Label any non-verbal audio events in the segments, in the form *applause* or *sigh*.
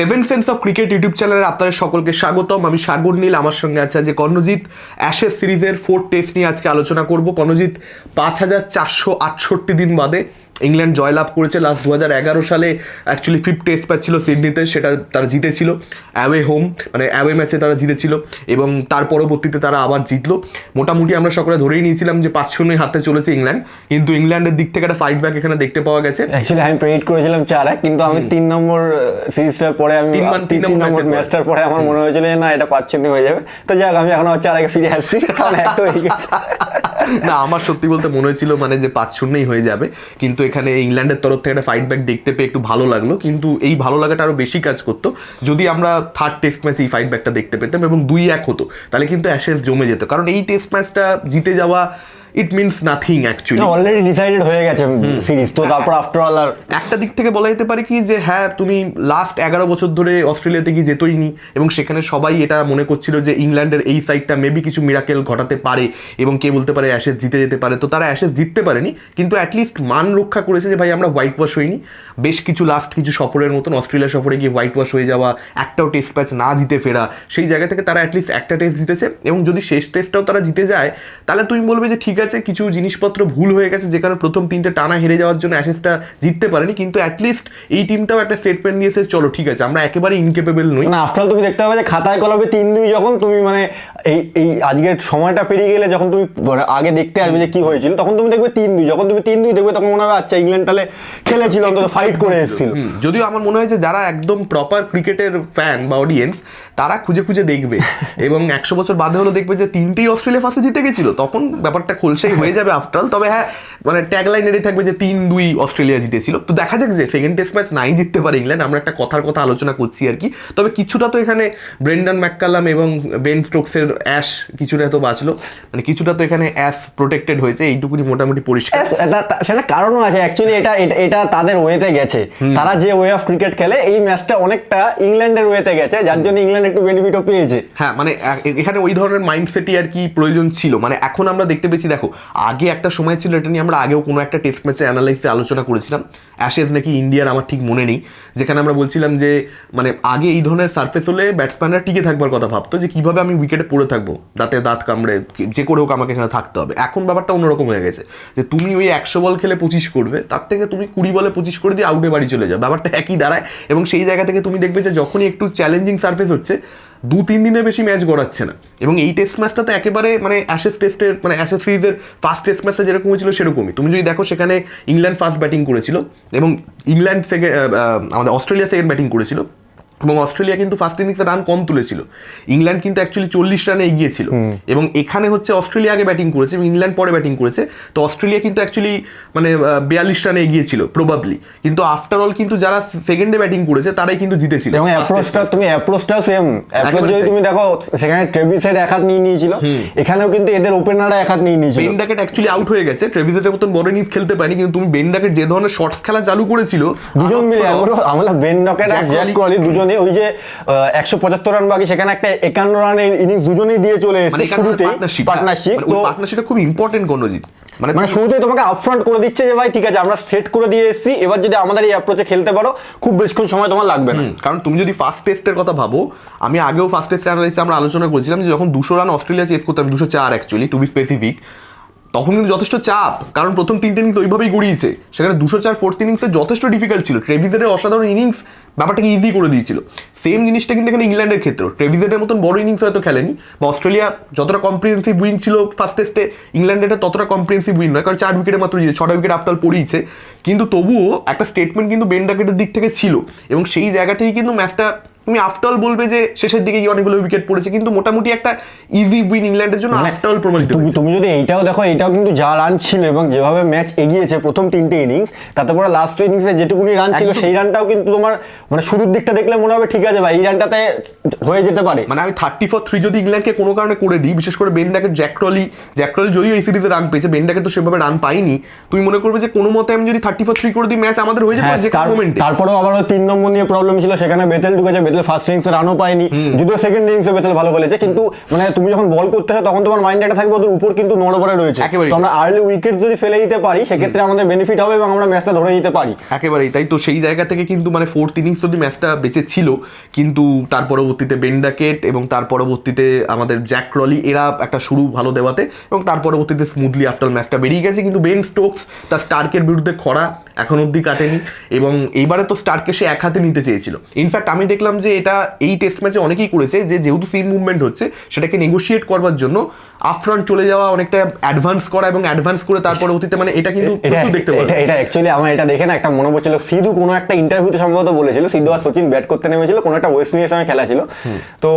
Seven sense of cricket YouTube চ্যানেলে আপনাদের সকলকে স্বাগতম। আমি সাগর নীল, আমার সঙ্গে আছে আজকে কর্ণজিৎ। অ্যাশেস সিরিজের ফোর টেস্ট নিয়ে আজকে আলোচনা করব। কর্ণজিৎ, পাঁচ হাজার চারশো আটষট্টি দিন বাদে ইংল্যান্ড জয়লাভ করেছে লাস্ট দু হাজার এগারো সালে। অ্যাকচুয়ালি ফিফথ টেস্ট ম্যাচ ছিল সিডনিতে সেটা তারা জিতেছিল। অ্যাওয়ে হোম মানে অ্যাওয়ে ম্যাচে তারা জিতেছিল এবং তার পরবর্তীতে তারা আবার জিতলো। মোটামুটি আমরা সকলে ধরেই নিয়েছিলাম যে পাঁচ শূন্যই হাতে চলেছে ইংল্যান্ড। কিন্তু ইংল্যান্ডের দিক থেকে একটা ফাইট ব্যাক এখানে দেখতে পাওয়া গেছে। অ্যাকচুয়ালি আমি প্রেডিক্ট করেছিলাম চার এক কিন্তু আমি তিন নম্বর সিরিজটার পরে আমি তিন মান- নম্বর ম্যাচটার পরে। আমার মনে হয়েছিল না এটা পাঁচ শূন্য হয়ে যাবে। তো যাক আমি এখন চার আগে ফিরে আসছি। *laughs* কারণ এক হয়ে গেছে। না, আমার সত্যি বলতে মনে হয়েছিল মানে যে পাঁচ শূন্যই হয়ে যাবে, কিন্তু এখানে ইংল্যান্ডের তরফ থেকে একটা ফাইট ব্যাক দেখতে পেয়ে একটু ভালো লাগল, কিন্তু এই ভালো লাগাটা আরও বেশি কাজ করতো। যদি আমরা থার্ড টেস্ট ম্যাচ এই ফাইট ব্যাকটা দেখতে পেতাম এবং দুই এক হতো, তাহলে কিন্তু অ্যাশেস জমে যেত। কারণ এই টেস্ট ম্যাচটা জিতে যাওয়া it means nothing actually already decided হয়ে গেছে সিরিজ তো তারপর আফটার অল আর একটা দিক থেকে বলা যেতে পারে কি যে হ্যাঁ তুমি লাস্ট এগারো বছর ধরে অস্ট্রেলিয়াতে গিয়ে যেতই নি এবং সেখানে সবাই এটা মনে করছিল যে ইংল্যান্ডের এই সাইডটা মেবি কিছু মিরাকেল ঘটাতে পারে এবং কে বলতে পারে অ্যাশেজ জিতে যেতে পারে। তো তারা অ্যাশেজ জিততে পারেনি কিন্তু অ্যাটলিস্ট মান রক্ষা করেছে যে ভাই আমরা হোয়াইট ওয়াশ হইনি। বেশ কিছু লাস্ট কিছু সফরের মতন অস্ট্রেলিয়া সফরে গিয়ে হোয়াইট ওয়াশ হয়ে যাওয়া একটাও টেস্ট ম্যাচ না জিতে ফেরা সেই জায়গা থেকে তারা অ্যাটলিস্ট একটা টেস্ট জিতেছে এবং যদি শেষ টেস্টটাও তারা জিতে যায় তাহলে তুমি বলবে যে ঠিক আছে কিছু জিনিসপত্র ভুল হয়ে গেছে যে কারণে প্রথম তিনটে টানা হেরে যাওয়ার জন্য অ্যাশেজটা জিততে পারেনি কিন্তু অ্যাটলিস্ট এই টিমটাও একটা স্টেটমেন্ট দিয়েছে চলো ঠিক আছে আমরা একেবারে ইনকেপেবল নই। না আফটার তুমি দেখতে পাবে যে খাতায় কলমে তিন দুই যখন তুমি মানে এই এই আজকের সময়টা পেরিয়ে গেলে যখন তুমি মানে আগে দেখতে আসবে যে কি হয়েছিল তখন তুমি দেখবে তিন দুই যখন তুমি তিন দুই দেখবে তখন মনে হবে আচ্ছা ইংল্যান্ড তাহলে খেলেছিল অন্তত ফাইট করে এসেছিল। যদিও আমার মনে হয় যে যারা একদম প্রপার ক্রিকেটের ফ্যান বা অডিয়েন্স তারা খুঁজে খুঁজে দেখবে। *laughs* এবং একশো বছর বাদে হলো দেখবে যে তিনটেই অস্ট্রেলিয়া ফার্স্টে জিতে গেছিল। তখন ব্যাপারটা খোলসাই হয়ে যাবে আফটার তবে হ্যাঁ মানে ট্যাগলাইন এটাই থাকবে যে তিন দুই অস্ট্রেলিয়া জিতেছিল। তো দেখা যাক যে সেকেন্ড টেস্ট ম্যাচ নাই জিততে পারে ইংল্যান্ড। আমরা একটা কথার কথা আলোচনা করছি আর কি। তবে কিছুটা তো এখানে ব্রেন্ডন ম্যাককালাম এবং বেন স্টোকসের অ্যাশ কিছুটা তো বাঁচলো। মানে কিছুটা তো এখানে অ্যাশ প্রোটেক্টেড হয়েছে। এইটুকুনি মোটামুটি পরিষ্কার। সেটা কারণও আছে। অ্যাকচুয়ালি এটা এটা- এটা তাদের ওয়েতে গেছে। তারা যে ওয়ে অফ ক্রিকেট খেলে এই ম্যাচটা অনেকটা ইংল্যান্ডের ওয়েতে গেছে। যার জন্য ইংল্যান্ড একটু বেনিফিটও পেয়েছে। হ্যাঁ মানে এখানে ওই ধরনের মাইন্ডসেটই আর কি প্রয়োজন ছিল। মানে এখন আমরা দেখতে পেয়েছি, দেখো, আগে একটা সময় ছিল, এটা নিয়ে আমরা আগেও কোনো একটা টেস্ট ম্যাচে অ্যানালাইসে আলোচনা করেছিলাম। অ্যাশেজ নাকি ইন্ডিয়ার আমার ঠিক মনে নেই। যেখানে আমরা বলছিলাম যে মানে আগে এই ধরনের সার্ফেস হলে ব্যাটসম্যানরা টিকে থাকবার কথা ভাবতো যে, কীভাবে আমি উইকেটে পড়ে থাকব, দাঁতে দাঁত কামড়ে যে করে হোক আমাকে এখানে থাকতে হবে। এখন ব্যাপারটা অন্যরকম হয়ে গেছে। যে তুমি ওই একশো বল খেলে পঁচিশ করবে, তার থেকে তুমি কুড়ি বলে পঁচিশ করে দিয়ে আউটে বাড়ি চলে যাও। ব্যাপারটা একই দাঁড়ায় এবং সেই জায়গা থেকে তুমি দেখবে যে, যখনই একটু চ্যালেঞ্জিং সার্ফেস হচ্ছে দু, তিন দিনের বেশি ম্যাচ গড়াচ্ছে না। এবং এই টেস্ট ম্যাচটা তো একেবারে মানে অ্যাশেস টেস্টের মানে অ্যাশেস সিরিজের ফার্স্ট টেস্ট ম্যাচটা যেরকম হয়েছিল সেরকমই। তুমি যদি দেখো সেখানে ইংল্যান্ড ফার্স্ট ব্যাটিং করেছিল, এবং ইংল্যান্ড সেকেন্ড আমাদের অস্ট্রেলিয়া সেকেন্ড ব্যাটিং করেছিল। এবং অস্ট্রেলিয়া কিন্তু ফার্স্ট ইনিংসে রান কম তুলেছিল। ইংল্যান্ড কিন্তু অ্যাকচুয়ালি চল্লিশ রানে এগিয়ে ছিল এবং এখানে হচ্ছে অস্ট্রেলিয়া আগে ব্যাটিং করেছে এবং ইংল্যান্ড পরে ব্যাটিং করেছে। তো অস্ট্রেলিয়া কিন্তু অ্যাকচুয়ালি মানে বিয়াল্লিশ রানে এগিয়ে ছিল প্রবাবলি কিন্তু আফটার অল কিন্তু যারা সেকেন্ডে ব্যাটিং করেছে তারাই কিন্তু জিতেছিল। এবং অ্যাপ্রোচটা তুমি অ্যাপ্রোচটা সেম অ্যাপ্রোচ যদি তুমি দেখো সেখানে এক হাত নিয়ে নিয়েছিল। এখানেও কিন্তু এদের ওপেনাররা এক হাত নিয়ে নিয়েছিল। বেন ডাকেট অ্যাকচুয়ালি আউট হয়ে গেছে। ট্রেভিসের মতন বড় ইনিংস খেলতে পারেনি কিন্তু তুমি বেন ডাকেট যে ধরনের শর্টস খেলা চালু করেছিল দুজন মিলে আমরা বেন ডকেট আর জ্যাক জ্যাক কোহলি- দুজনে ওই যে একশো পঁচাত্তর রান বাকি সেখানে একটা একান্ন রানের ইনিংস দুজনেই দিয়ে চলে মানে এসেছে শুরুতেই পার্টনারশিপ পার্টনারশিপ পার্টনারশিপটা খুব ইম্পর্টেন্ট গণজিৎ মানে মানে শুরুতেই তোমাকে আপফ্রন্ট করে দিচ্ছে যে ভাই ঠিক আছে আমরা সেট করে দিয়ে এসেছি এবার যদি আমাদের এই অ্যাপ্রোচে খেলতে পারো খুব বেশিক্ষণ সময় তোমার লাগবে না। কারণ তুমি যদি ফার্স্ট টেস্টের কথা ভাবো আমি আগেও ফার্স্ট টেস্ট অ্যানালাইসে আমরা আলোচনা করেছিলাম যে যখন দুশো রান অস্ট্রেলিয়া চেস করতাম দুশো চার অ্যাকচুয়ালি টু বি স্পেসিফিক তখন কিন্তু যথেষ্ট চাপ। কারণ প্রথম তিনটে ইনিংস ওইভাবেই গড়িয়েছে। সেখানে দুশো চার ফোর্থ ইনিংসে যথেষ্ট ডিফিকাল্ট ছিল। ট্রেভিজের অসাধারণ ইনিংস ব্যাপারটাকে ইজি করে দিয়েছিল। সেম জিনিসটা কিন্তু এখানে ইংল্যান্ডের ক্ষেত্রে ট্রেভিজের মতন বড় ইনিংস হয়তো খেলেনি, বা অস্ট্রেলিয়া যতটা কম্প্রিহেন্সিভ উইন ছিল ফার্স্ট টেস্টে ইংল্যান্ড এটা ততটা কম্প্রিহেন্সিভ উইন নয়, কারণ চার উইকেটে মাত্র জিতে ছটা উইকেট আফটার পড়িয়েছে। কিন্তু তবুও একটা স্টেটমেন্ট কিন্তু বেন ডাকেটের দিক থেকে ছিল। এবং সেই জায়গা থেকেই কিন্তু ম্যাচটা তুমি আফটার বলবে যে শেষের দিকে গিয়ে অনেকগুলো উইকেট পড়েছে কিন্তু মোটামুটি একটা ইজি উইন ইংল্যান্ডের জন্য আফটার প্রমাণিত তুমি যদি এইটাও দেখো এটাও কিন্তু যা রান ছিল এবং যেভাবে ম্যাচ এগিয়েছে প্রথম তিনটে ইনিংস তাতে পরে লাস্ট ইনিংসে যেটুকুনি রান ছিল সেই রানটাও কিন্তু তোমার মানে শুরুর দিকটা দেখলে মনে হবে ঠিক আছে ভাই এই রানটাতে হয়ে যেতে পারে। মানে আমি থার্টি ফোর থ্রি যদি ইংল্যান্ডকে কোনো কারণে করে দিই বিশেষ করে বেন্ডাকের জ্যাকটলি জ্যাকটলি যদিও এই সিরিজে রান পেয়েছে বেন্ডাকে তো সেভাবে রান পাইনি তুমি মনে করবে যে কোনো মতে আমি যদি থার্টি ফোর থ্রি করে দিই ম্যাচ আমাদের হয়ে যেতে হ্যাঁ, পারে তারপরেও আবার তিন নম্বর নিয়ে প্রবলেম ছিল সেখানে বেতেল ঢুকেছে বেতেল আসলে ফার্স্ট ইনিংসে রানও পায়নি। যদিও সেকেন্ড ইনিংসে বেতাল ভালো খেলেছে কিন্তু মানে তুমি যখন বল করতে হয় তখন তোমার মাইন্ড একটা থাকবে ওদের উপর কিন্তু নড়বড়ে রয়েছে। তো আমরা আর্লি উইকেট যদি ফেলে দিতে পারি সেক্ষেত্রে আমাদের বেনিফিট হবে এবং আমরা ম্যাচটা ধরে নিতে পারি। একেবারেই তাই। তো সেই জায়গা থেকে কিন্তু মানে ফোর্থ ইনিংস যদি ম্যাচটা বেঁচে ছিল কিন্তু তার পরবর্তীতে বেন্ডাকেট এবং তার পরবর্তীতে আমাদের জ্যাক ক্রলি এরা একটা শুরু ভালো দেওয়াতে এবং তার পরবর্তীতে স্মুথলি আফটার ম্যাচটা বেরিয়ে গেছে। কিন্তু বেন স্টোকস তার স্টার্কের বিরুদ্ধে খরা এখন অবধি কাটেনি এবং এইবারে তো স্টার্ককে সে এক হাতে নিতে চেয়েছিল। ইনফ্যাক্ট আমি দেখলাম যে এটা এই টেস্ট ম্যাচে অনেকেই করেছে যে যেহেতু সিন মুভমেন্ট হচ্ছে সেটাকে নেগোশিয়েট করবার জন্য আফ্রন্ট চলে যাওয়া অনেকটা অ্যাডভান্স করা এবং অ্যাডভান্স করে তার অতীতে মানে এটা কিন্তু প্রচুর দেখতে পাওয়া এটা। অ্যাকচুয়ালি আমার এটা দেখে না একটা মনে পড়ছিল। সিধু কোনো একটা ইন্টারভিউতে সম্ভবত বলেছিল সিধু আর সচিন ব্যাট করতে নেমেছিল কোনো একটা ওয়েস্ট ইন্ডিজের সঙ্গে খেলা ছিল। তো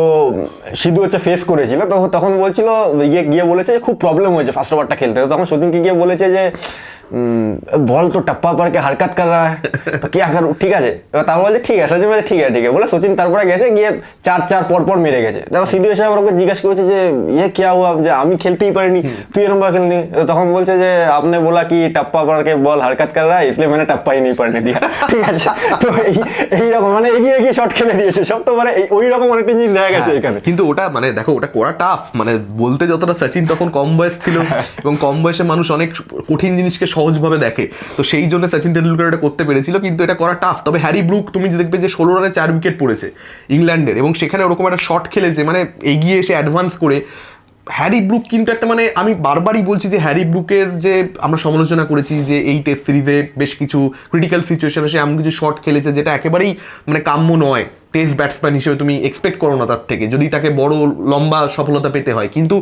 সিধু হচ্ছে ফেস করেছিল তো তখন বলছিল গিয়ে গিয়ে বলেছে যে খুব প্রবলেম হয়েছে ফার্স্ট ওভারটা খেলতে। তো তখন সচিনকে গিয়ে বলেছে যে বল তো टप्पा पर के हरकत कर रहा है तो क्या करूं ঠিক আছে এবার তারপর বলছে ঠিক আছে সচিন বলছে ঠিক আছে ঠিক আছে বলে সচিন তারপরে গেছে গিয়ে চার চার পর পর মেরে গেছে তারপর সিধু এসে আবার ওকে জিজ্ঞাসা করেছে যে ইয়ে क्या हुआ যে আমি খেলতেই পারিনি তুই এরকম ভাবে খেলনি তো তখন বলছে যে আপনি बोला कि टप्पा पर के बॉल हरकत कर रहा है इसलिए मैंने टप्पा ही नहीं पड़ने दिया ঠিক আছে তো এই এইরকম মানে এগিয়ে এগিয়ে শট খেলে দিয়েছে সব তো মানে এই- ওই রকম অনেকটা জিনিস দেখা গেছে এখানে কিন্তু ওটা মানে দেখো ওটা করা টাফ মানে বলতে যতটা সচিন তখন কম বয়স ছিল এবং কম বয়সে মানুষ অনেক কঠিন জিনিসকে সহজভাবে দেখে। তো সেই জন্য সচিন টেন্ডুলকার এটা করতে পেরেছিল, কিন্তু এটা করা টাফ তবে হ্যারি ব্রুক, তুমি দেখবে যে ষোলো রানে চার উইকেট পড়েছে ইংল্যান্ডের, এবং সেখানে ওরকম একটা শট খেলেছে মানে এগিয়ে এসে অ্যাডভান্স করে। হ্যারি ব্রুক কিন্তু একটা মানে আমি বারবারই বলছি যে হ্যারি ব্রুকের যে আমরা সমালোচনা করেছি যে এই টেস্ট সিরিজে বেশ কিছু ক্রিটিক্যাল সিচুয়েশনে সে এমন কিছু শট খেলেছে যেটা একেবারেই মানে কাম্য নয়। টেস্ট ব্যাটসম্যান হিসেবে তুমি এক্সপেক্ট করো না তার থেকে, যদি তাকে বড় লম্বা সফলতা পেতে হয়। কিন্তু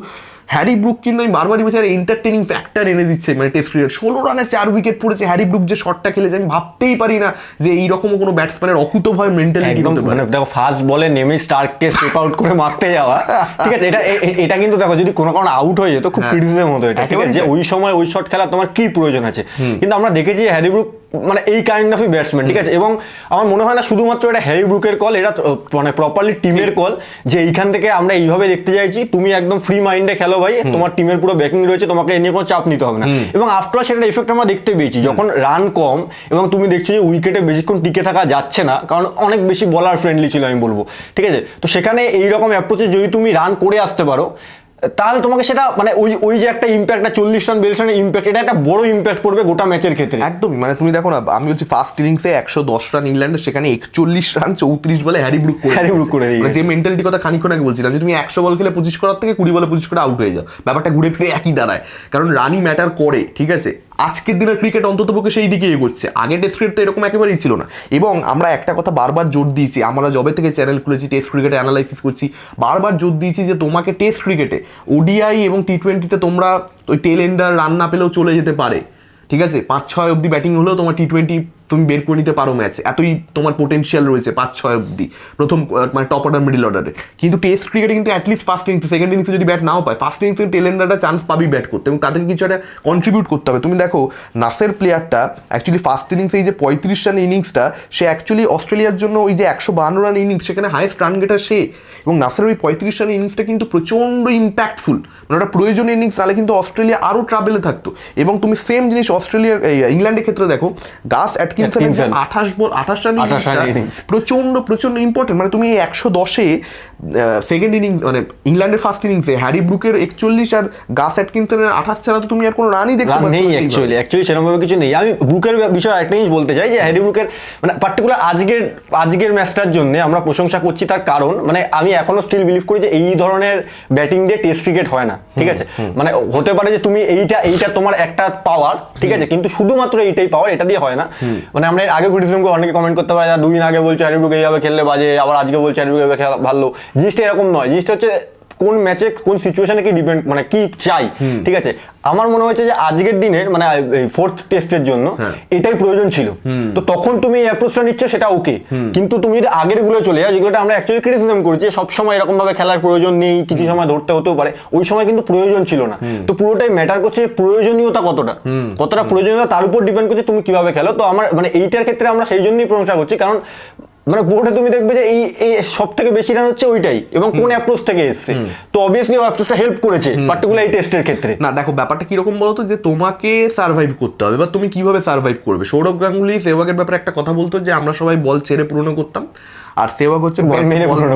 হ্যারি ব্রুক কিন্তু আমি বারবারই বলছি এন্টারটেনিং ফ্যাক্টর এনে দিচ্ছে মানে টেস্ট ক্রিকেট ষোলো রানে চার উইকেট পড়েছে হ্যারি ব্রুক যে শটটা খেলেছে আমি ভাবতেই পারি না যে এইরকমও কোনো ব্যাটসম্যানের অকুত ভয় মেন্টালিটি একদম মানে দেখো ফার্স্ট বলে নেমে স্টার্ককে স্টেপ আউট করে মারতে যাওয়া। ঠিক আছে এটা এটা কিন্তু দেখো যদি কোনো কারণে আউট হয়ে যেত খুব হ্যাঁ। ক্রিটিসিজম হতো এটা ঠিক আছে? যে ওই সময় ওই শট খেলা তোমার কি প্রয়োজন আছে? কিন্তু আমরা দেখেছি হ্যারি ব্রুক মানে এই কাইন্ড অফই ব্যাটসম্যান ঠিক আছে? এবং আমার মনে হয় না শুধুমাত্র এটা হ্যারি ব্রুকের কল এটা মানে প্রপারলি টিমের কল যে এইখান থেকে আমরা এইভাবে দেখতে চাইছি তুমি একদম ফ্রি মাইন্ডে খেলো ভাই তোমার টিমের পুরো ব্যাকিং রয়েছে তোমাকে এ নিয়ে কোনো চাপ নিতে হবে না। এবং আফটার সেটার এফেক্ট আমরা দেখতে পেয়েছি যখন রান কম এবং তুমি দেখছ যে উইকেটে বেশিক্ষণ টিকে থাকা যাচ্ছে না কারণ অনেক বেশি বলার ফ্রেন্ডলি ছিল আমি বলব ঠিক আছে? তো সেখানে এইরকম অ্যাপ্রোচে যদি তুমি রান করে আসতে পারো তাহলে তোমাকে সেটা মানে ওই ওই যে একটা ইম্প্যাক্টটা চল্লিশ রান বিয়াল্লিশ রানের ইম্প্যাক্ট এটা একটা বড় ইম্প্যাক্ট পড়বে গোটা ম্যাচের ক্ষেত্রে। একদমই মানে তুমি দেখো না আমি বলছি ফার্স্ট ইনিংসে একশো দশ রান ইংল্যান্ডে সেখানে একচল্লিশ রান চৌত্রিশ বলে হ্যারি ব্রুক করে হ্যারি ব্রুক করে মানে যে মেন্টালিটি কথা খানিক্ষণ আগে বলছিলাম যে তুমি একশো বল খেলে পঁচিশ করার থেকে কুড়ি বলে পঁচিশ করে আউট হয়ে যাও। ব্যাপারটা ঘুরে ফিরে একই দাঁড়ায়। কারণ রানই ম্যাটার করে ঠিক আছে? আজকের দিনের ক্রিকেট অন্তত পক্ষে সেই দিকে এগোচ্ছে। আগে টেস্ট ক্রিকেট তো এরকম একেবারেই ছিল না। এবং আমরা একটা কথা বারবার জোর দিয়েছি, আমরা জবে থেকে চ্যানেল খুলেছি টেস্ট ক্রিকেটে অ্যানালাইসিস করছি, বারবার জোর দিয়েছি যে তোমাকে টেস্ট ক্রিকেটে ওডিআই এবং টি টোয়েন্টিতে তোমরা ওই টেল এন্ডার রান না পেলেও চলে যেতে পারে। ঠিক আছে? পাঁচ, ছয় অবধি ব্যাটিং হলেও তোমার টি টোয়েন্টি তুমি বের করে নিতে পারো ম্যাচ। এতই তোমার পোটেনশিয়াল রয়েছে পাঁচ ছয় অব্দি প্রথম মানে টপ অর্ডার মিডিল অর্ডারে কিন্তু টেস্ট ক্রিকেটে কিন্তু অ্যাটলিস্ট ফার্স্ট ইনিংসে সেকেন্ড ইনিংসে যদি ব্যাট নাও পায় ফার্স্ট ইনিংসে টেলেন্ডারটা চান্স পাবি ব্যাট করতে। এবং তাদেরকে কিছু একটা কন্ট্রিবিউট করতে হবে। তুমি দেখো, নাসের প্লেয়ারটা অ্যাকচুয়ালি ফার্স্ট ইনিংসে এই যে পঁয়ত্রিশ রান ইনিংসটা সে অ্যাকচুয়ালি অস্ট্রেলিয়ার জন্য ওই যে একশো বান্ন রান ইনিংস সেখানে হাইয়েস্ট রান গেটার সে। এবং নাসের ওই পঁয়ত্রিশ রান ইনিংসটা কিন্তু প্রচণ্ড ইম্প্যাক্টফুল মানে ওটা প্রয়োজনীয় ইনিংস তাহলে কিন্তু অস্ট্রেলিয়া আরও ট্রাভেলে থাকতো। এবং তুমি সেম জিনিস অস্ট্রেলিয়ার ইংল্যান্ডের ক্ষেত্রে দেখো গাস অ্যাটকিনসন অ্যাটকিনসন। আঠাশ বল আঠাশ রান 28 রান ইনিংসটা innings। প্রচণ্ড প্রচণ্ড ইম্পর্টেন্ট মানে তুমি একশো দশে সেকেন্ড ইনিংস মানে ইংল্যান্ডের ফার্স্ট ইনিংসে হ্যারি ব্রুকের একচল্লিশ আর গাস অ্যাটকিনসনের আঠাশ ছাড়া তো তুমি আর কোনো রানই দেখতে পাচ্ছ নেই অ্যাকচুয়ালি অ্যাকচুয়ালি সেরকমভাবে কিছু নেই। আমি বুকের বিষয়ে একটা জিনিস বলতে চাই যে হ্যারি বুকের মানে পার্টিকুলার আজকের আজকের ম্যাচটার জন্য আমরা প্রশংসা করছি তার কারণ মানে আমি এখনও স্টিল বিলিভ করি যে এই ধরনের ব্যাটিং দিয়ে টেস্ট ক্রিকেট হয় না ঠিক আছে? মানে হতে পারে যে তুমি এইটা এইটা তোমার একটা পাওয়ার ঠিক আছে? কিন্তু শুধুমাত্র এইটাই পাওয়ার এটা দিয়ে হয় না। মানে আমরা আগে ক্রিটিসিজমকে অনেকে কমেন্ট করতে পারে দুদিন আগে বলছে হ্যারি ব্রুক এইভাবে খেললে বাজে, আবার আজকে বলছে হ্যারি ব্রুক এইভাবে ভালো। জিনিসটা এরকম নয়। জিনিসটা হচ্ছে কোন ম্যাচে কোন সিচুয়েশনে কি ডিপেন্ড মানে কি চাই ঠিক আছে? আমার মনে হয়েছে যে আজকের দিনের মানে ফোর্থ টেস্টের জন্য হ্যাঁ। এটাই প্রয়োজন ছিল। তো তখন তুমি এই অ্যাপ্রোচটা নিচ্ছ সেটা ওকে কিন্তু তুমি যদি আগেরগুলো চলে যাও যেগুলো আমরা অ্যাকচুয়ালি ক্রিটিসিজম করছি সব সময় এরকম ভাবে খেলার প্রয়োজন নেই কিছু সময় ধরতে হতেও পারে ওই সময় কিন্তু প্রয়োজন ছিল না। তো পুরোটাই ম্যাটার করছে প্রয়োজনীয়তা কতটা। কতটা প্রয়োজনীয়তা তার উপর ডিপেন্ড করছে তুমি কীভাবে খেলো। তো আমার মানে এইটার ক্ষেত্রে আমরা সেই জন্যই প্রশংসা করছি। কারণ মানে পুরোটা তুমি দেখবে যে এই এই সব থেকে বেশি রান হচ্ছে ওইটাই এবং কোন অ্যাপ্রোচ থেকে এসছে। তো অবভিয়াসলি ওই অ্যাপ্রোচটা হেল্প করেছে পার্টিকুলার এই টেস্টের ক্ষেত্রে। না দেখো ব্যাপারটা কীরকম বলতো যে তোমাকে সার্ভাইভ করতে হবে। বা তুমি কীভাবে সার্ভাইভ করবে? সৌরভ গাঙ্গুলি সেহবাগের ব্যাপারে একটা কথা বলতো যে আমরা সবাই বল ছেড়ে পূরণ করতাম। আর সেওয়াগ হচ্ছে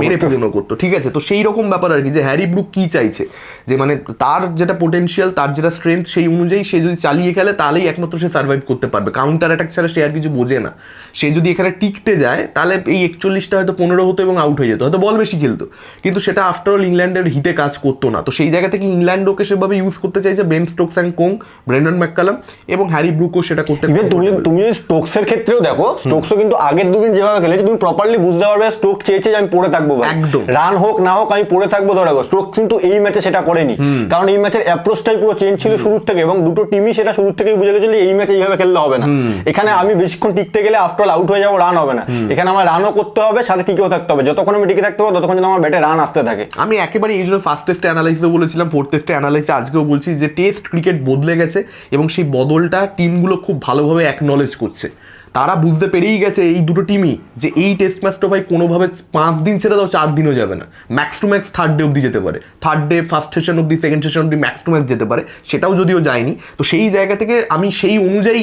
মেরে পূর্ণ করতো। ঠিক আছে তো সেই রকম ব্যাপার আর কি যে হ্যারি ব্রুক কি চাইছে? যে মানে তার যেটা পোটেনশিয়াল তার যেটা স্ট্রেংথ সেই অনুযায়ী সে যদি চালিয়ে খেলে তাহলেই একমাত্র সে সার্ভাইভ করতে পারবে। কাউন্টার অ্যাটাক ছাড়া সে আর কিছু বোঝে না। সে যদি এখানে টিকতে যায় তাহলে এই একচল্লিশটা হয়তো পনেরো হতো এবং আউট হয়ে যেত। হয়তো বল বেশি খেলতো। কিন্তু সেটা আফটার অল ইংল্যান্ডের হিতে কাজ করতো না। তো সেই জায়গা থেকে ইংল্যান্ড ওকে সেভাবে ইউজ করতে চাইছে Ben Stokes and co Brendon McCullum এবং হ্যারি ব্রুকও সেটা করতে তুমি তুমি স্টোকসের ক্ষেত্রেও দেখো স্টোকসও কিন্তু আগের দুদিন যেভাবে খেলেছে তুমি প্রপারলি বুঝতে পারবে স্টোক চেয়েছে যে আমি পড়ে থাকব একদম। রান হোক না হোক আমি পড়ে থাকব ধরে স্টোক কিন্তু এই ম্যাচে সেটা করেনি। কারণ এই ম্যাচের অ্যাপ্রোচটাই পুরো চেঞ্জ ছিল শুরুর থেকে এবং দুটো টিমই সেটা শুরুর থেকেই বুঝে গেছিল এই ম্যাচে এইভাবে খেললে হবে না। এখানে আমি বেশিক্ষণ টিকতে গেলে আফটার আউট হয়ে যাব রান হবে না। এখানে আমার রানও করতে হবে সাথে টিকেও থাকতে হবে। যতক্ষণ আমি টিকে থাকতে পারব ততক্ষণ যেন আমার ব্যাটে রান আসতে থাকে। আমি একেবারে এই জন্য ফার্স্ট টেস্টে অ্যানালাইসিসও বলেছিলাম ফোর্থ টেস্টে অ্যানালাইসে আজকেও বলছি যে টেস্ট ক্রিকেট বদলে গেছে এবং সেই বদলটা টিমগুলো খুব ভালোভাবে অ্যাকনলেজ করছে। তারা বুঝতে পেরেই গেছে এই দুটো টিমই যে এই টেস্ট ম্যাচটা ভাই কোনোভাবে পাঁচ দিন ছেড়ে দাও চার দিনও যাবে না। Max to max third day অবধি যেতে পারে। থার্ড ডে ফার্স্ট সেশন অবধি সেকেন্ড সেশন অবধি ম্যাক্স টু ম্যাক্স যেতে পারে। সেটাও যদিও যায়নি তো সেই জায়গা থেকে আমি সেই অনুযায়ী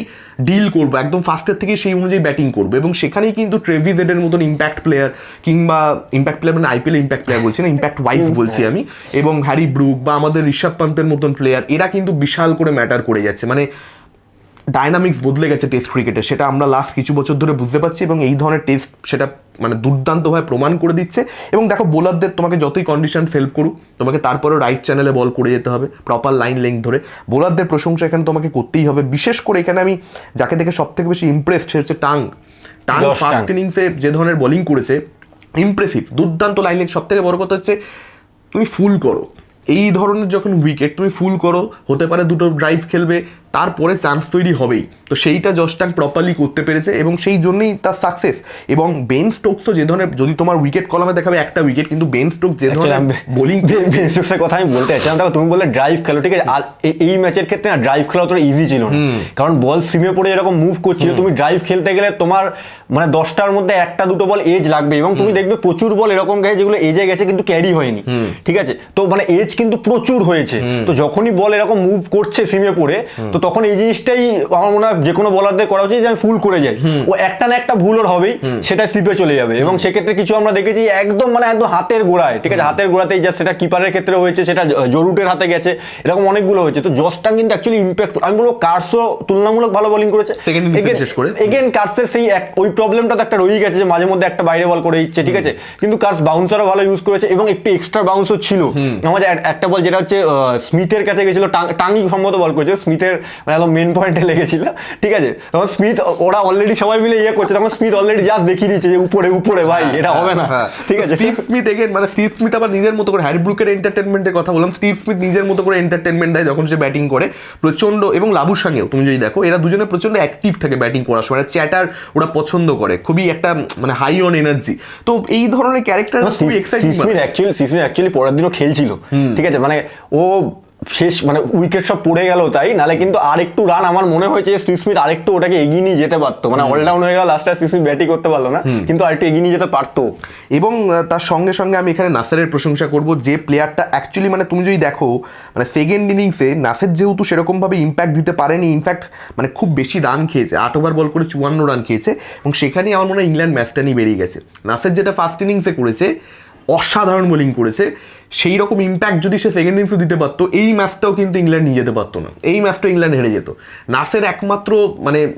ডিল করব একদম ফার্স্টের থেকে সেই অনুযায়ী ব্যাটিং করব। এবং সেখানেই কিন্তু ট্রেভি জেডের মতন ইম্প্যাক্ট প্লেয়ার কিংবা ইম্প্যাক্ট প্লেয়ার মানে আইপিএল ইম্প্যাক্ট প্লেয়ার বলছি না ইম্প্যাক্ট ওয়াইফ বলছি আমি এবং হ্যারি ব্রুক বা আমাদের ঋষভ পান্তের মতন প্লেয়ার এরা কিন্তু বিশাল করে ম্যাটার করে যাচ্ছে। মানে ডায়নামিক্স বদলে গেছে টেস্ট ক্রিকেটে সেটা আমরা লাস্ট কিছু বছর ধরে বুঝতে পারছি এবং এই ধরনের টেস্ট সেটা মানে দুর্দান্তভাবে প্রমাণ করে দিচ্ছে। এবং দেখো বোলারদের তোমাকে যতই কন্ডিশন হেল্প করুক তোমাকে তারপরেও রাইট চ্যানেলে বল করে যেতে হবে প্রপার লাইন লেংথ ধরে। বোলারদের প্রশংসা এখানে তোমাকে করতেই হবে। বিশেষ করে এখানে আমি যাকে দেখে সব থেকে বেশি ইমপ্রেসড সে হচ্ছে টাং। টাং ফার্স্ট ইনিংসে যে ধরনের বোলিং করেছে ইমপ্রেসিভ দুর্দান্ত লাইন লেংথ সব থেকে বড় কথা হচ্ছে তুমি ফুল করো। এই ধরনের যখন উইকেট তুমি ফুল করো হতে পারে দুটো ড্রাইভ খেলবে তারপরে চান্স তৈরি হবেই। তো সেইটা জস্টাং প্রপারলি করতে পেরেছে এবং সেই জন্যই তার সাকসেস এবং বেন স্টোকসও যে ধরনের যদি তোমার উইকেট কলমে দেখাবে একটা উইকেট কিন্তু বেন স্টোকস যে ধরনের বোলিং বেসিক্সের কথা আমি *laughs* বলতে চাইছিলাম দেখো তুমি বললে ড্রাইভ খেলো ঠিক আছে? আর এই ম্যাচের ক্ষেত্রে না ড্রাইভ খেলা অতটা ইজি ছিল না। কারণ বল সিমে পড়ে এরকম মুভ করছিল তুমি ড্রাইভ খেলতে গেলে তোমার মানে দশটার মধ্যে একটা দুটো বল এজ লাগবে। এবং তুমি দেখবে প্রচুর বল এরকম গেছে যেগুলো এজে গেছে কিন্তু ক্যারি হয়নি। ঠিক আছে? তো মানে এজ কিন্তু প্রচুর হয়েছে। তো যখনই বল এরকম মুভ করছে সিমে পড়ে তো তখন এই জিনিসটাই আমার মনে হয় যে কোনো বলারদের করা উচিত যে আমি ফুল করে যাই। ও একটা না একটা ভুল ওর হবেই সেটা স্লিপে চলে যাবে। এবং সেক্ষেত্রে কিছু আমরা দেখেছি একদম মানে একদম হাতের গোড়ায় ঠিক আছে? হাতের গোড়াতেই যা সেটা কিপারের ক্ষেত্রে হয়েছে সেটা জরুটের হাতে গেছে এরকম অনেকগুলো হয়েছে। তো জসটা কিন্তু অ্যাকচুয়ালি ইম্প্যাক্ট আমি বলব কার্সও তুলনামূলক ভালো বোলিং করেছে। এগেন কার্সের সেই এক ওই প্রবলেমটা তো একটা রয়েই গেছে যে মাঝে মধ্যে একটা বাইরে বল করে দিচ্ছে ঠিক আছে? কিন্তু কার্স বাউন্সারও ভালো ইউজ করেছে এবং একটু এক্সট্রা বাউন্সও ছিল। আমাদের একটা বল যেটা হচ্ছে স্মিথের কাছে গেছিল টাঙ্গি সম্ভবত বল করেছে স্মিথের মানে একদম মেন পয়েন্টে লেগেছিল। ঠিক আছে? তখন স্মিথ ওরা অলরেডি সবাই মিলে ইয়ে করছে তখন স্মিথ অলরেডি জাস্ট দেখিয়ে দিচ্ছে যে উপরে উপরে ভাই এটা হবে না। হ্যাঁ। ঠিক আছে? স্টিভ স্মিথ এগেন মানে স্টিভ স্মিথ আবার নিজের মতো করে হ্যারি ব্রুকের এন্টারটেনমেন্টের কথা বললাম। স্টিভ স্মিথ নিজের মতো করে এন্টারটেনমেন্ট দেয় যখন সে ব্যাটিং করে। প্রচণ্ড এবং লাবুর সঙ্গেও তুমি যদি দেখো এরা দুজনে প্রচণ্ড অ্যাক্টিভ থাকে ব্যাটিং করার সময়। চ্যাটার ওরা পছন্দ করে খুবই একটা মানে হাই অন এনার্জি তো এই ধরনের ক্যারেক্টার খুবই এক্সাইটিং অ্যাকচুয়ালি অ্যাকচুয়ালি পরের দিনও খেলছিল। ঠিক আছে? মানে ও শেষ মানে উইকেট সব পড়ে গেল তাই? নালে কিন্তু আর একটু রান আমার মনে হয়েছে যে স্টিভ স্মিথ আরেকটু ওটাকে এগিয়ে নিয়ে যেতে পারতো। মানে অলডাউন হয়ে গেল লাস্টে স্টিভ স্মিথ ব্যাটিং করতে পারল না। কিন্তু আরেকটু এগিয়ে নিয়ে যেতে পারতো। এবং তার সঙ্গে সঙ্গে আমি এখানে নাসেরের প্রশংসা করব যে প্লেয়ারটা অ্যাকচুয়ালি মানে তুমি যদি দেখো মানে সেকেন্ড ইনিংসে নাসের যেহেতু সেরকমভাবে ইম্প্যাক্ট দিতে পারেনি ইনফ্যাক্ট মানে খুব বেশি রান খেয়েছে আট ওভার বল করে চুয়ান্ন রান খেয়েছে এবং সেখানেই আমার মনে হয় ইংল্যান্ড ম্যাচটা নিয়ে বেরিয়ে গেছে। নাসের যেটা ফার্স্ট ইনিংসে করেছে অসাধারণ বোলিং করেছে সেই রকম ইম্প্যাক্ট যদি সে সেকেন্ড ইনিংসে দিতে পারতো, এই ম্যাচটাও কিন্তু ইংল্যান্ড নিয়ে যেতে পারতো না। এই ম্যাচটা ইংল্যান্ড হেরে যেত। নাসের একমাত্র মানে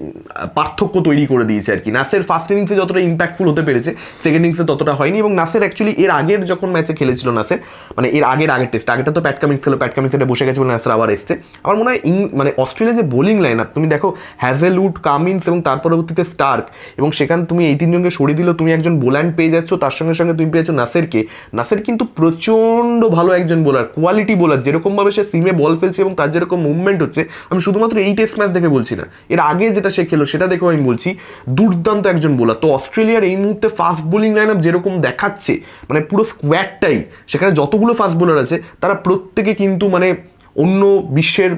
পার্থক্য তৈরি করে দিয়েছে আর কি। নাসের ফার্স্ট ইনিংসে যতটা ইম্প্যাক্টফুল হতে পেরেছে সেকেন্ড ইনিংসে ততটা হয়নি এবং নাসের অ্যাকচুয়ালি এর আগের যখন ম্যাচে খেলেছিল নাসের মানে এর আগের আগের টেস্ট আগেটা তো প্যাট কামিংস ছিল প্যাট কামিংসে বসে গেছে বলে নাসের আবার এসছে। আমার মনে হয় ইং- মানে অস্ট্রেলিয়া যে বোলিং লাইন আপ তুমি দেখো হ্যাভেলউড কামিন্স এবং তার পরবর্তীতে স্টার্ক এবং সেখানে তুমি এই তিনজনকে সরিয়ে দিলেও তুমি একজন বোল্যান্ড পেয়ে যাচ্ছ, তার সঙ্গে সঙ্গে তুমি পেয়েছ নাসেরকে নাসের কিন্তু প্রচণ্ড ভালো একজন বোলার কোয়ালিটি বোলার যেরকমভাবে সে সিমে বল ফেলছে এবং তার যেরকম মুভমেন্ট হচ্ছে, আমি শুধুমাত্র এই টেস্ট ম্যাচ দেখে বলছি না, এর আগে যেটা সে খেলো সেটা দেখেও আমি বলছি, দুর্দান্ত একজন বোলার তো অস্ট্রেলিয়ার এই মুহূর্তে ফাস্ট বোলিং লাইন আপ যেরকম দেখাচ্ছে মানে পুরো স্কোয়াডটাই সেখানে যতগুলো ফাস্ট বোলার আছে, তারা প্রত্যেকে কিন্তু মানে অন্য বিশ্বের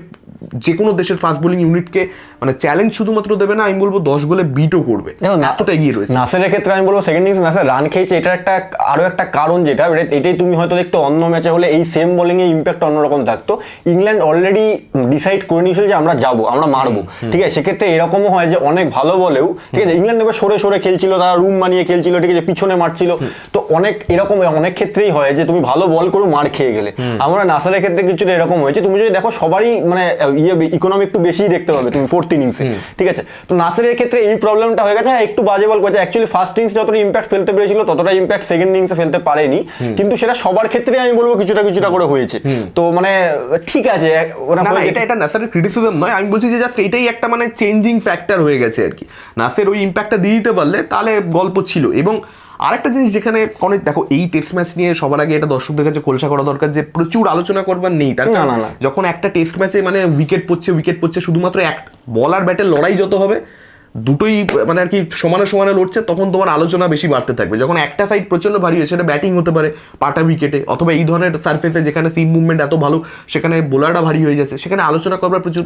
যে কোনো দেশের ফাস্ট বোলিং ইউনিটকে মানে চ্যালেঞ্জ শুধুমাত্র দেবে না আমি বলব দশ গোলে বিটও করবে। এতটা এগিয়ে রয়েছে। নাসেরের ক্ষেত্রে আমি বলব সেকেন্ড ইনিংস নাসের রান খেয়েছে এটা একটা আরও একটা কারণ যেটা এটাই তুমি হয়তো দেখতে অন্য ম্যাচে হলে এই সেম বোলিং এ ইম্প্যাক্ট অন্যরকম থাকতো। ইংল্যান্ড অলরেডি ডিসাইড করে নিয়েছিল যে আমরা যাব আমরা মারবো। ঠিক আছে সেক্ষেত্রে এরকমও হয় যে অনেক ভালো বলেও ঠিক আছে ইংল্যান্ড এবার সরে সরে খেলছিল তারা রুম বানিয়ে খেলছিল ঠিক আছে পিছনে মারছিল। তো অনেক এরকম অনেক ক্ষেত্রেই হয় যে তুমি ভালো বল করে মার খেয়ে গেলে। আমরা নাসারের ক্ষেত্রে কিছুটা এরকম হয়েছে। তুমি যদি দেখো সবারই মানে ইয়ে ইকোনমি একটু বেশি দেখতে পাবে তুমি ফোর্থ ইনিংসে ঠিক আছে? তো নাসেরের ক্ষেত্রে এই প্রবলেমটা হয়ে গেছে। হ্যাঁ, একটু বাজে বল করেছে। অ্যাকচুয়ালি ফার্স্ট ইনিংস যতটা ইম্প্যাক্ট ফেলতে পেরেছিল ততটা ইম্প্যাক্ট সেকেন্ড ইনিংসে ফেলতে পারেনি। কিন্তু সেটা সবার ক্ষেত্রে আমি বলব কিছুটা কিছুটা করে হয়েছে। তো মানে ঠিক আছে এটা এটা নাসারের ক্রিটিসিজম নয়। আমি বলছি যে জাস্ট এটাই একটা মানে চেঞ্জিং ফ্যাক্টর হয়ে গেছে আর কি। নাসের ওই ইম্প্যাক্টটা দিয়ে দিতে পারলে তাহলে গল্প ছিল। এবং আরেকটা জিনিস যেখানে অনেক দেখো এই টেস্ট ম্যাচ নিয়ে সবার আগে এটা দর্শকদের কাছে খোলসা করা দরকার যে প্রচুর আলোচনা করবার নেই তার। যখন একটা টেস্ট ম্যাচে মানে উইকেট পড়ছে উইকেট পড়ছে শুধুমাত্র এক বলার ব্যাটের লড়াই যত হবে দুটোই মানে আর কি সমানে সমানে লড়ছে তখন তোমার আলোচনা বেশি বাড়তে থাকবে যখন একটা সাইড প্রচণ্ড ভারী হয় সেটা ব্যাটিং হতে পারে পাটা উইকেটে অথবা এই ধরনের সার্ফেসে যেখানে সিম মুভমেন্ট এত ভালো সেখানে বোলাররা ভারী হয়ে যাচ্ছে সেখানে আলোচনা করবার প্রচুর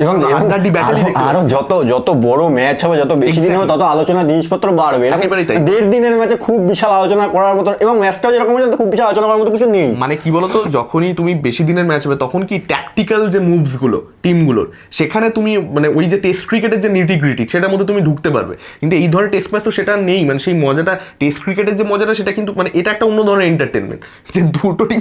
আরো-। যত যত বড় ম্যাচ হবে যত বেশি দিন হবে তত আলোচনা জিনিসপত্র বাড়বে তাই। দেড় দিনের ম্যাচে খুব বিশাল আলোচনা করার মতো এবং ম্যাচটাও যেরকম হয়েছে খুব বিশাল আলোচনা করার মতো কিছু নেই মানে কি বলতো যখনই তুমি বেশি দিনের ম্যাচ হবে তখন কি ট্যাকটিক্যাল যে মুভসগুলো টিমগুলোর সেখানে তুমি মানে ওই যে টেস্ট ক্রিকেটের যে নিটিগ্রিটি সেটার মধ্যে তুমি ঢুকতে পারবে। কিন্তু এই ধরনের টেস্ট ম্যাচ তো সেটা নেই মানে সেই মজাটা টেস্ট ক্রিকেটের যে মজাটা সেটা কিন্তু মানে এটা একটা অন্য ধরনের এন্টারটেনমেন্ট যে দুটো টিম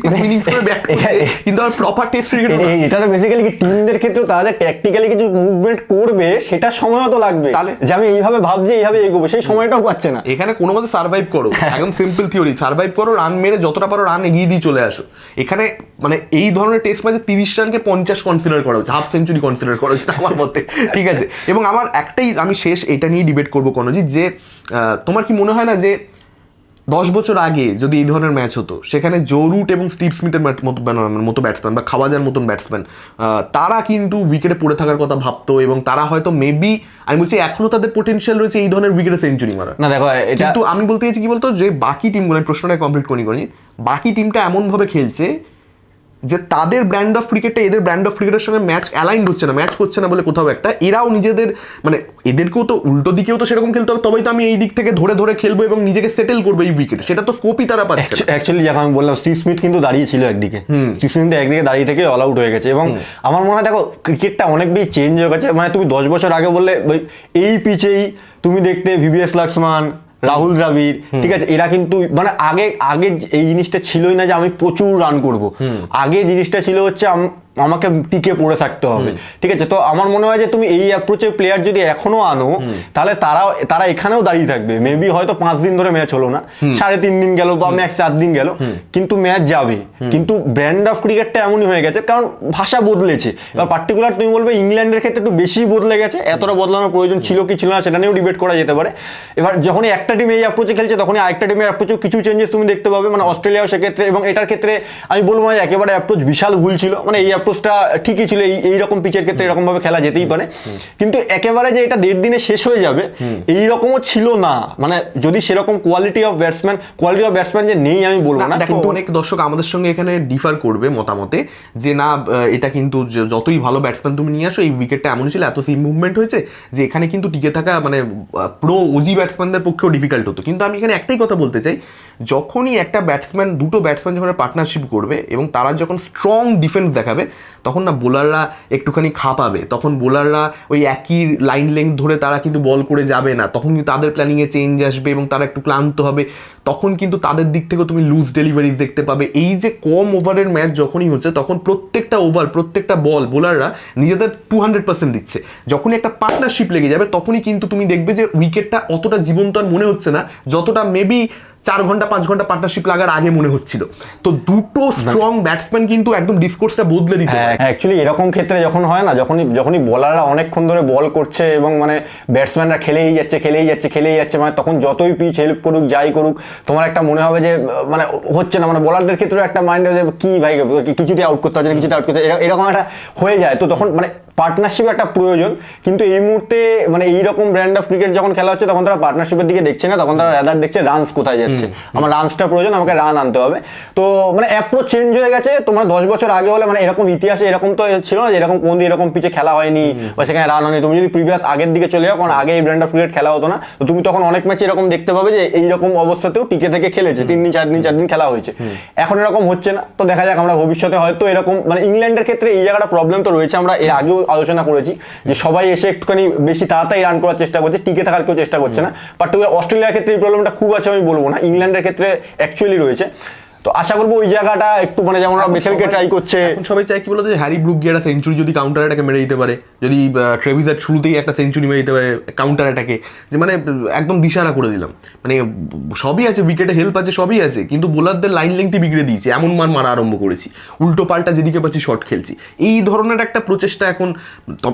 ব্যাট *laughs* করছে কিন্তু আর প্রপার টেস্ট ক্রিকেট এটা তো বেসিক্যালি কি টিমদের ক্ষেত্রেও তাদের ট্যাকটিক্যালি কিছু মুভমেন্ট করবে সেটা সময় তো লাগবে। তাহলে? যে আমি এইভাবে ভাবছি এইভাবে এগোবো সেই সময়টাও পাচ্ছে না। এখানে কোনো মতে সার্ভাইভ করো। *laughs* একদম সিম্পল থিওরি সার্ভাইভ করো রান মেরে যতটা পারো রান এগিয়ে দিয়ে চলে আসো। এখানে মানে এই ধরনের টেস্ট ম্যাচে তিরিশ রানকে পঞ্চাশ কনসিডার করা হচ্ছে হাফ সেঞ্চুরি কনসিডার করা হচ্ছে আমার মতে ঠিক আছে? এবং আমার একটাই আমি শেষ এটা নিয়ে ডিবেট করব কনজিৎ যে তোমার কি মনে হয় না যে দশ বছর আগে যদি এই ধরনের ম্যাচ হতো সেখানে জো রুট এবং স্টিভ স্মিথের মতো মতো ব্যাটসম্যান বা খাওয়াজার মতন ব্যাটসম্যান তারা কিন্তু উইকেটে পড়ে থাকার কথা ভাবতো এবং তারা হয়তো মেবি আমি বলছি এখনও তাদের পোটেনশিয়াল রয়েছে এই ধরনের উইকেটে সেঞ্চুরি মারা না দেখো কিন্তু আমি বলতে চাইছি কি বলতো যে বাকি টিমগুলো আমি প্রশ্নটা কমপ্লিট করি করি বাকি টিমটা এমন ভাবে খেলছে যে তাদের ব্র্যান্ড অফ ক্রিকেটে এদের ব্র্যান্ড অফ ক্রিকেটের সঙ্গে ম্যাচ অ্যালাইন হচ্ছে না ম্যাচ করছে না বলে কোথাও একটা। এরাও নিজেদের মানে এদেরকেও তো উল্টো দিকেও তো সেরকম খেলতে হবে তবেই তো আমি এই দিক থেকে ধরে ধরে খেলব এবং নিজেকে সেটেল করব এই উইকেটে সেটা তো স্কোপই তারা পাচ্ছে অ্যাকচুয়ালি যখন আমি বললাম স্টিভ স্মিথ কিন্তু দাঁড়িয়ে ছিল একদিকে স্টিভ স্মিথ একদিকে দাঁড়িয়ে থেকে অল আউট হয়ে গেছে এবং আমার মনে হয় দেখো ক্রিকেটটা অনেক বেশি চেঞ্জ হয়ে গেছে। মানে তুমি দশ বছর আগে বললে ওই এই পিচেই তুমি দেখতে ভিভিএস লক্সমান রাহুল দ্রাবিড় ঠিক আছে? এরা কিন্তু মানে আগে আগে এই জিনিসটা ছিলই না যে আমি প্রচুর রান করব। আগে জিনিসটা ছিল হচ্ছে আমাকে টিকে পড়ে থাকতে হবে। ঠিক আছে? তো আমার মনে হয় যে তুমি এই অ্যাপ্রোচের প্লেয়ার যদি এখনও আনো তাহলে তারা তারা এখানেও দাঁড়িয়ে থাকবে। মেবি হয়তো পাঁচ দিন ধরে ম্যাচ হলো না। সাড়ে তিন দিন গেল বা ম্যাচ চার দিন গেল। কিন্তু ম্যাচ যাবে। কিন্তু ব্র্যান্ড অফ ক্রিকেটটা এমনই হয়ে গেছে। কারণ ভাষা বদলেছে। এবার পার্টিকুলার তুমি বলবে ইংল্যান্ডের ক্ষেত্রে একটু বেশি বদলে গেছে। এতটা বদলানোর প্রয়োজন ছিল কি ছিল না সেটা নিয়েও ডিবেট করা যেতে পারে। এবার যখনই একটা টিম এই অ্যাপ্রোচে খেলছে তখনই আরেকটা টিমের অ্যাপ্রোচেও কিছু চেঞ্জেস তুমি দেখতে পাবে। মানে অস্ট্রেলিয়াও সেক্ষেত্রে এবং এটার ক্ষেত্রে আমি বলব না একেবারে অ্যাপ্রোচ বিশাল ভুল ছিল। মানে এই অ্যাপ্রোচটা ঠিকই ছিল এই এইরকম পিচের ক্ষেত্রে এরকম ভাবে খেলা যেতেই পারে। কিন্তু একেবারে যে এটা দেড় দিনে শেষ হয়ে যাবে এই রকমও ছিল না। মানে যদি সেরকম quality of batsman quality of batsman যে নেই আমি বলব না কিন্তু অনেক দর্শক আমাদের সঙ্গে এখানে ডিফার করবে মতামতে যে না এটা কিন্তু যতই ভালো ব্যাটসম্যান তুমি নিয়ে আসো এই উইকেটটা এমন ছিল এত সিম মুভমেন্ট হয়েছে যে এখানে কিন্তু টিকে থাকা মানে প্রো ওজি ব্যাটসম্যানদের পক্ষেও ডিফিকাল্ট হতো। কিন্তু আমি এখানে একটাই কথা বলতে চাই যখনই একটা ব্যাটসম্যান দুটো ব্যাটসম্যান যখন পার্টনারশিপ করবে এবং তারা যখন স্ট্রং ডিফেন্স দেখাবে, তখন না বোলাররা একটুখানি খাপাবে তখন বোলাররা ওই একই লাইন লেন্থ ধরে তারা কিন্তু বল করে যাবে না। তখন কিন্তু তাদের প্ল্যানিংয়ে চেঞ্জ আসবে এবং তারা একটু ক্লান্ত হবে। তখন কিন্তু তাদের দিক থেকেও তুমি লুজ ডেলিভারিজ দেখতে পাবে। এই যে কম ওভারের ম্যাচ যখনই হচ্ছে, তখন প্রত্যেকটা ওভার প্রত্যেকটা বল বোলাররা নিজেদের টু হান্ড্রেড পার্সেন্ট দিচ্ছে। যখনই একটা পার্টনারশিপ লেগে যাবে, তখনই কিন্তু তুমি দেখবে যে উইকেটটা অতটা জীবন্ত আর মনে হচ্ছে না, যতটা মেবি চার ঘণ্টা পাঁচ ঘণ্টা পার্টনারশিপ লাগার আগে মনে হচ্ছিল। তো দুটো স্ট্রং ব্যাটসম্যান কিন্তু একদম ডিসকোর্সটা বদলে দিতে হ্যাঁ অ্যাকচুয়ালি এরকম ক্ষেত্রে যখন হয় না যখনই যখনই বলাররা অনেকক্ষণ ধরে বল করছে এবং মানে ব্যাটসম্যানরা খেলেই যাচ্ছে খেলেই যাচ্ছে খেলেই যাচ্ছে মানে তখন যতই পিচ হেল্প করুক যাই করুক তোমার একটা মনে হবে যে মানে হচ্ছে না মানে বোলারদের ক্ষেত্রেও একটা মাইন্ড যে কি ভাই কিছুতে আউট করতে হচ্ছে না, কিছুতে আউট করতে এরকম একটা হয়ে যায়। তো তখন মানে পার্টনারশিপ একটা প্রয়োজন। কিন্তু এই মুহূর্তে মানে এইরকম ব্র্যান্ড অফ ক্রিকেট যখন খেলা হচ্ছে তখন তারা পার্টনারশিপের দিকে দেখছে না তখন তারা রাদার দেখছে রানস কোথায় যাচ্ছে। আমার রানসটা প্রয়োজন আমাকে রান আনতে হবে। তো মানে অ্যাপ্রোচ চেঞ্জ হয়ে গেছে তোমার দশ বছর আগে হলে মানে এরকম ইতিহাসে এরকম তো ছিল না যে এরকম কোন এরকম পিচে খেলা হয়নি বা সেখানে রান হয়নি। তুমি যদি প্রিভিয়াস আগের দিকে চলে যাও কারণ আগে এই ব্র্যান্ড অফ ক্রিকেট খেলা হতো না তো তুমি তখন অনেক ম্যাচ এরকম দেখতে পাবে যে এইরকম অবস্থাতেও টিকে থেকে খেলেছে। তিন দিন চার দিন চার দিন খেলা হয়েছে। এখন এরকম হচ্ছে না তো দেখা যাক আমরা ভবিষ্যতে হয়তো এরকম মানে ইংল্যান্ডের ক্ষেত্রে এই জায়গাটা প্রবলেম তো রয়েছে। আমরা এর আগেও আলোচনা করেছি যে সবাই এসে একটুখানি বেশি তাড়াতাড়ি রান করার চেষ্টা করছে টিকে থাকার কেউ চেষ্টা করছে না। পার্টিকুলার অস্ট্রেলিয়ার ক্ষেত্রে এই প্রবলেমটা খুব আছে আমি বলব না ইংল্যান্ডের ক্ষেত্রে অ্যাকচুয়ালি রয়েছে। তো আশা করব ওই জায়গাটা একটু মানে যেমন ওরা বেথেলকে ট্রাই করছে। সবাই চায় কি বলতো যে হ্যারি ব্রুক গিয়ে একটা সেঞ্চুরি যদি কাউন্টার অ্যাটাকে মেরে দিতে পারে। যদি ট্রেভিজার শুরুতেই একটা সেঞ্চুরি মেরে দিতে পারে কাউন্টার অ্যাটাকে যে মানে একদম দিশারা করে দিলাম। মানে সবই আছে উইকেটে হেল্প আছে সবই আছে। কিন্তু বোলারদের লাইন লেংথই বিগড়ে দিয়েছে। এমন মান মারা আরম্ভ করেছি। উল্টো পাল্টা যেদিকে পাচ্ছি শর্ট খেলছি। এই ধরনের একটা প্রচেষ্টা এখন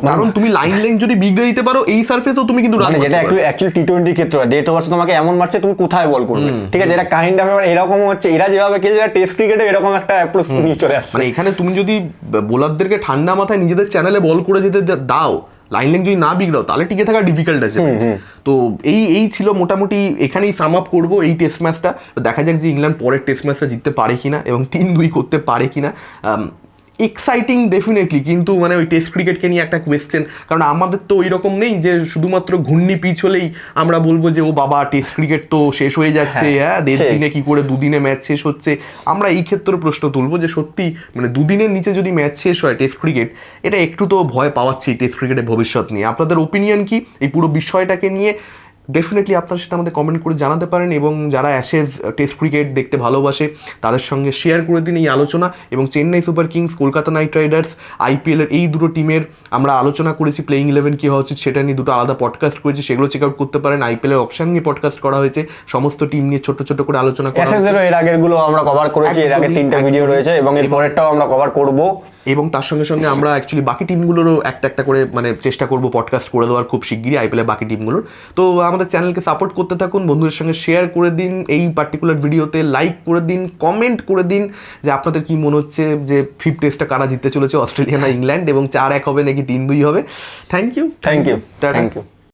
কারণ তুমি লাইন লেংথ যদি বিগড়ে দিতে পারো এই সার্ফেসেও তুমি কিন্তু রান মানে যেটা অ্যাকচুয়ালি টি টোয়েন্টির ক্ষেত্রে ডেট ওভার্স তোমাকে এমন মারছে তুমি কোথায় বল করবে? ঠিক আছে এটা কাইন্ড এরকম হচ্ছে। এরা যেভাবে খেলছে টেস্ট ক্রিকেটে এরকম একটা অ্যাপ্রোচ নিয়ে চলে আসছে মানে এখানে তুমি যদি বোলারদেরকে ঠান্ডা মাথায় নিজেদের চ্যানেলে বল করে যেতে দাও লাইন লেন যদি না বিগড়াও তাহলে টিকে থাকা ডিফিকাল্ট আছে তো এই এই ছিল মোটামুটি এখানেই সাম আপ করব এই টেস্ট ম্যাচটা দেখা যাক যে ইংল্যান্ড পরের টেস্ট ম্যাচটা জিততে পারে কিনা এবং তিন দুই করতে পারে কিনা। এক্সাইটিং ডেফিনেটলি কিন্তু মানে ওই টেস্ট ক্রিকেটকে নিয়ে একটা কোয়েশ্চেন কারণ আমাদের তো ওই রকম নেই যে শুধুমাত্র ঘূর্ণি পিচ হলেই আমরা বলব যে ও বাবা টেস্ট ক্রিকেট তো শেষ হয়ে যাচ্ছে হ্যাঁ দেড় দিনে কি করে দুদিনে ম্যাচ শেষ হচ্ছে? আমরা এই ক্ষেত্রে প্রশ্ন তুলবো যে সত্যি মানে দুদিনের নিচে যদি ম্যাচ শেষ হয় টেস্ট ক্রিকেট এটা একটু তো ভয় পাওয়াচ্ছি টেস্ট ক্রিকেটের ভবিষ্যৎ নিয়ে। আপনাদের ওপিনিয়ন কি? এই পুরো বিষয়টাকে নিয়ে ডেফিনেটলি আপনারা সেটা আমাদের কমেন্ট করে জানাতে পারেন এবং যারা অ্যাশেজ টেস্ট ক্রিকেট দেখতে ভালোবাসে তাদের সঙ্গে শেয়ার করে দিন এই আলোচনা এবং Chennai super kings Kolkata knight riders আইপিএলের এই দুটো টিমের আমরা আলোচনা করেছি প্লেইং ইলেভেন কী হওয়া উচিত সেটা নিয়ে দুটো আলাদা পডকাস্ট করেছি সেগুলো চেক আউট করতে পারেন। আইপিএলের অপশন নিয়ে পডকাস্ট করা হয়েছে সমস্ত টিম নিয়ে ছোট ছোট করে আলোচনা করা। এর আগেরগুলো আমরা কভার করেছি এর আগে তিনটা ভিডিও রয়েছে এবং এর পরেরটাও আমরা কভার করব। এবং তার সঙ্গে সঙ্গে আমরা অ্যাকচুয়ালি বাকি টিমগুলোরও একটা একটা করে মানে চেষ্টা করব পডকাস্ট করে দেওয়ার খুব শিগগিরই আইপিএলের বাকি টিমগুলোর তো আমাদের চ্যানেলকে সাপোর্ট করতে থাকুন বন্ধুদের সঙ্গে শেয়ার করে দিন এই পার্টিকুলার ভিডিওতে লাইক করে দিন কমেন্ট করে দিন যে আপনাদের কি মনে হচ্ছে যে ফিফ টেস্টটা কারা জিততে চলেছে অস্ট্রেলিয়া না ইংল্যান্ড এবং চার এক হবে নাকি তিন দুই হবে। Thank you thank you thank you